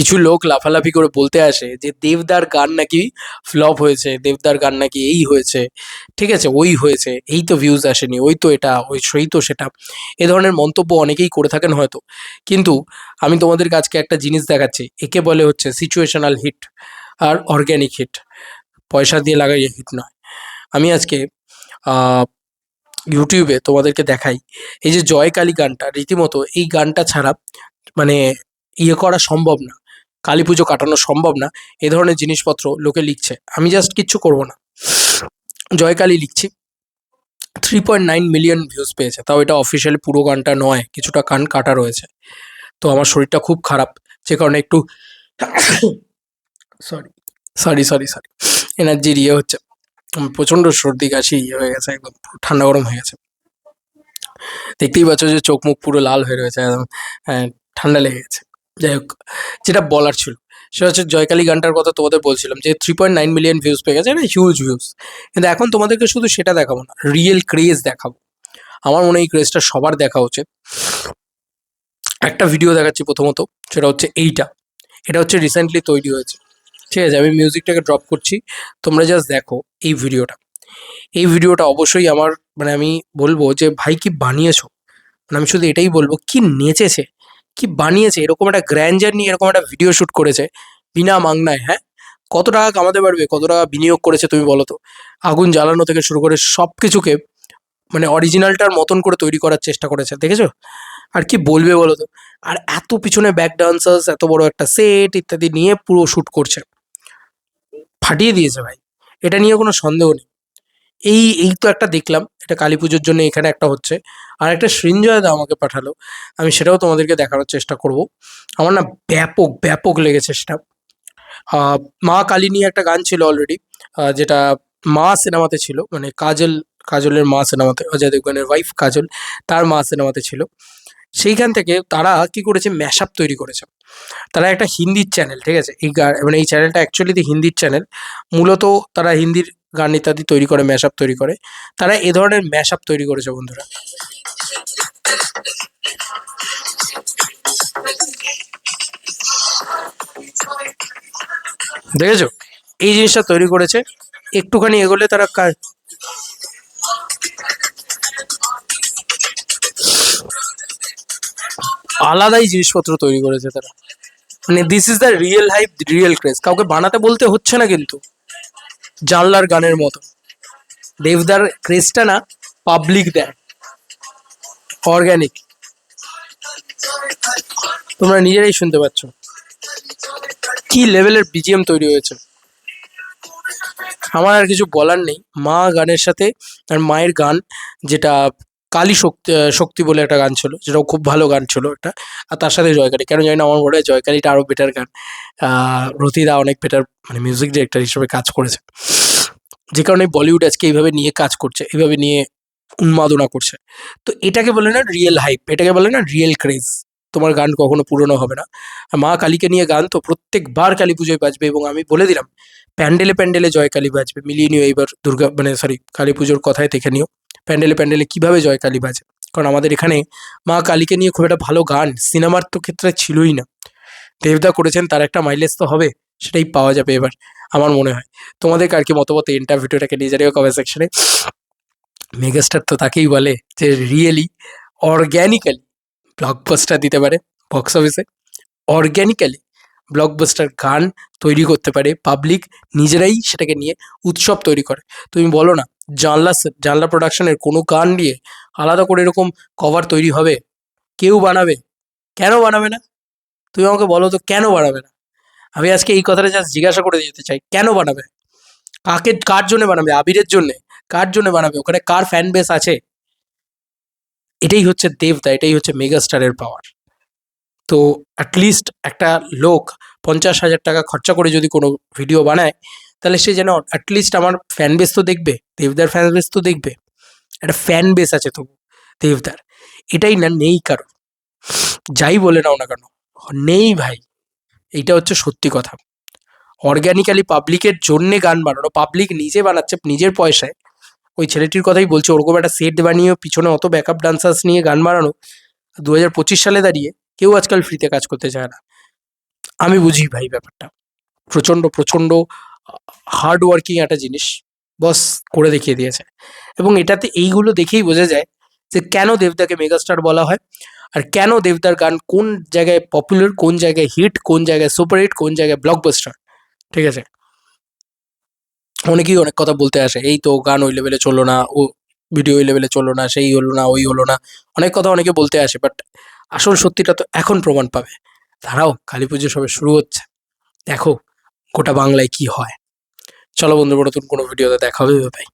কিছু লোক লাফালাফি করে বলতে আসে যে দেবদার গান নাকি ফ্লপ হয়েছে, দেবদার গান নাকি এই হয়েছে, ঠিক আছে, ওই হয়েছে, এই তো ভিউজ আসেনি, ওই তো এটা, ওই সেই তো সেটা। এ ধরনের মন্তব্য অনেকেই করে থাকেন হয়তো। কিন্তু আমি তোমাদের আজকে একটা জিনিস দেখাচ্ছি, একে বলে হচ্ছে সিচুয়েশনাল হিট আর অর্গ্যানিক হিট পয়সা দিয়ে লাগাই হিট নয়। আমি আজকে ইউটিউবে তোমাদেরকে দেখাই, এই যে জয়কালী গানটা, রীতিমতো এই গানটা ছাড়া মানে ইয়ে করা সম্ভব না। কালী পুজো কাটানো সম্ভব না এ ধরনের জিনিসপত্র লোকে লিখছে। আমি জাস্ট কিচ্ছু করব না। জয়কালী লিখছি। Three point nine million views পেয়েছে। তাও এটা অফিসিয়ালি পুরো গানটা নয় কিছুটা কান কাটা রয়েছে। তো আমার শরীরটা খুব খারাপ যে কারণে একটু সরি সরি সরি সরি এনার্জির ইয়ে হচ্ছে। প্রচণ্ড সর্দি কাশি ইয়ে হয়ে গেছে একদম ঠান্ডা গরম হয়ে গেছে। দেখতেই পাচ্ছ যে চোখ মুখ পুরো লাল হয়ে রয়েছে একদম হ্যাঁ, ঠান্ডা লেগে গেছে। যাই হোক, যেটা বলার ছিল। সেটা হচ্ছে জয়কালী গানটার কথা তোমাদের বলছিলাম যে three point nine million views পেয়ে গেছে, এটা হিউজ ভিউজ কিন্তু এখন তোমাদেরকে শুধু সেটা দেখাবো না রিয়েল ক্রেজ দেখাবো। আমার মনে হয় এই ক্রেজটা সবার দেখা উচিত। একটা ভিডিও দেখাচ্ছি প্রথমত, সেটা হচ্ছে এইটা। এটা হচ্ছে রিসেন্টলি তৈরি হয়েছে। ঠিক আছে, আমি মিউজিকটাকে ড্রপ করছি, তোমরা জাস্ট দেখো এই ভিডিওটা এই ভিডিওটা অবশ্যই আমার মানে আমি বলব যে, ভাই, কি বানিয়েছো? মানে আমি শুধু এটাই বলব, কি নেচেছে? কি বানিয়েছে? এরকম একটা গ্র্যান্ডার নিয়ে এরকম একটা ভিডিও শ্যুট করেছে, বিনা মাংনায় হ্যাঁ? কত টাকা কামাতে পারবে? কত টাকা বিনিয়োগ করেছে তুমি বলো তো? আগুন জ্বালানো থেকে শুরু করে সব কিছুকে মানে অরিজিনালটার মতন করে তৈরি করার চেষ্টা করেছে, দেখেছ? আর কি বলবে বলো তো? আর এত পিছনে ব্যাক ডান্সার্স এত বড় একটা সেট ইত্যাদি নিয়ে পুরো শ্যুট করছে। ফাটিয়ে দিয়েছে ভাই। এটা নিয়ে কোনো সন্দেহ নেই। এই এই তো একটা দেখলাম, এটা কালী পুজোর জন্য এখানে একটা হচ্ছে। আর একটা সৃঞ্জয় দা আমাকে পাঠালো, আমি সেটাও তোমাদেরকে দেখানোর চেষ্টা করব। আমার না ব্যাপক ব্যাপক লেগেছে সেটা। মা কালী নিয়ে একটা গান ছিল অলরেডি যেটা মা সিনেমাতে ছিল মানে কাজল, কাজলের মা সিনেমাতে, অজয় দেবগানের ওয়াইফ কাজল, তার মা সিনেমাতে ছিল। সেইখান থেকে তারা কি করেছে ম্যাশআপ তৈরি করেছে। তারা একটা হিন্দির চ্যানেল ঠিক আছে? এই মানে এই চ্যানেলটা অ্যাকচুয়ালি হিন্দির চ্যানেল মূলত তারা হিন্দির গান ইত্যাদি তৈরি করে ম্যাশআপ তৈরি করে। তারা এ ধরনের ম্যাশআপ তৈরি করেছে, বন্ধুরা। দেখেছ? এই জিনিসটা তৈরি করেছে। একটুখানি এগোলে তারা কা- আলাদাই জিনিসপত্র তৈরি করেছে তারা। মানে this is the real hype real craze কাউকে বানাতে বলতে হচ্ছে না কিন্তু। জানলার গানের মতো। দেবদার ক্রেজটা না পাবলিক দেয় অর্গ্যানিক তোমরা নিজেরাই শুনতে পাচ্ছ। কি লেভেলের বিজিএম তৈরি হয়েছে। আমার আর কিছু বলার নেই। মা গানের সাথে আর মায়ের গান, যেটা কালী শক্তি শক্তি বলে একটা গান ছিল, যেটাও খুব ভালো গান ছিল একটা আর তার সাথে জয়কালী কেন জানি না, আমার মনে হয় জয়কালীটা আরও বেটার গান। রতিদা অনেক বেটার মানে মিউজিক ডিরেক্টর হিসেবে কাজ করেছে। যে কারণে বলিউড আজকে এইভাবে নিয়ে কাজ করছে, এইভাবে নিয়ে উন্মাদনা করছে। তো এটাকে বলে না রিয়েল হাইপ এটাকে বলে না রিয়েল ক্রেজ তোমার গান কখনো পুরনো হবে না। মা কালীকে নিয়ে গান তো প্রত্যেকবার কালী পুজোয় বাজবে, এবং আমি বলে দিলাম, প্যান্ডেলে প্যান্ডেলে জয় কালী বাজবে। মিলিয়ে নিও এইবার দুর্গা মানে সরি কালী পুজোর কথায় দেখে নিও। প্যান্ডেলে প্যান্ডেলে কীভাবে জয় কালী বাজে? কারণ আমাদের এখানে মা কালীকে নিয়ে খুব একটা ভালো গান সিনেমার তো ক্ষেত্রে ছিলই না। দেবদা করেছেন, তার একটা মাইলেজ তো হবে, সেটাই পাওয়া যাবে এবার, আমার মনে হয়। তোমাদের আর কি মতামত এন্টার ভিডিওটাকে নিয়ে জানিও কমেন্ট সেকশনে মেগাস্টার তো তাকেই বলে যে রিয়েলি অর্গ্যানিক্যালি ব্লকবাস্টার দিতে পারে বক্স অফিসে অর্গ্যানিক্যালি ব্লকবাস্টার গান তৈরি করতে পারে পাবলিক নিজেরাই সেটাকে নিয়ে উৎসব তৈরি করে। তুমি বলো না জানলা জানলা প্রোডাকশনের কোনো গান নিয়ে আলাদা করে এরকম কভার তৈরি হবে। কেউ বানাবে? কেন বানাবে না? তুমি আমাকে বলো তো কেন বানাবে না? আমি আজকে এই কথাটা জাস্ট জিজ্ঞাসা করে যেতে চাই, কেন বানাবে? কাকে, কার জন্য বানাবে? আবিরের জন্য? কার জন্য বানাবে? ওখানে কার ফ্যান বেস আছে? এটাই হচ্ছে দেবদা এটাই হচ্ছে মেগাস্টারের পাওয়ার তো অ্যাটলিস্ট একটা লোক পঞ্চাশ হাজার টাকা খরচা করে যদি কোনো ভিডিও বানায় তাহলে সে যেন অ্যাটলিস্ট আমার ফ্যান বেস তো দেখবে, দেবদার ফ্যান বেস তো দেখবে। একটা ফ্যান বেস আছে তবু, দেবদার। এটাই না, নেই কারও যাই বলে নাও না কেন, নেই ভাই। এইটা হচ্ছে সত্যি কথা। অর্গ্যানিক্যালি পাবলিকের জন্যে গান বানানো পাবলিক নিজে বানাচ্ছে নিজের পয়সায়। ওই ছেলেটির কথাই বলছে ওরকম একটা সেট বানিয়ে, পিছনে অত ব্যাকআপ ডান্সার্স নিয়ে গান বানানো দু হাজার পঁচিশ সালে দাঁড়িয়ে কেউ আজকাল ফ্রিতে কাজ করতে চায় না। আমি বুঝি ভাই ব্যাপারটা। প্রচণ্ড প্রচণ্ড হার্ড ওয়ার্কিং একটা জিনিস বস করে দেখিয়ে দিয়েছে। এবং এটাতে এইগুলো দেখেই বোঝা যায় যে কেন দেবদাকে মেগাস্টার বলা হয় আর কেন দেবদার গান কোন জায়গায় পপুলার কোন জায়গায় হিট কোন জায়গায় সুপার হিট কোন জায়গায় ব্লকবাস্টার ঠিক আছে? অনেকেই অনেক কথা বলতে আসে, এই তো গান ওই লেভেলে চলল না, ও ভিডিও ওই লেভেলে চলল না, সেই হলো না, ওই হলো না, অনেক কথা অনেকে বলতে আসে বাট আসল সত্যিটা তো এখন প্রমাণ পাবে। দাঁড়াও, কালী পুজো সবে শুরু হচ্ছে, দেখো গোটা বাংলায় কি হয়। চলো বন্ধু নতুন কোনো ভিডিওতে দেখা হবে ভাই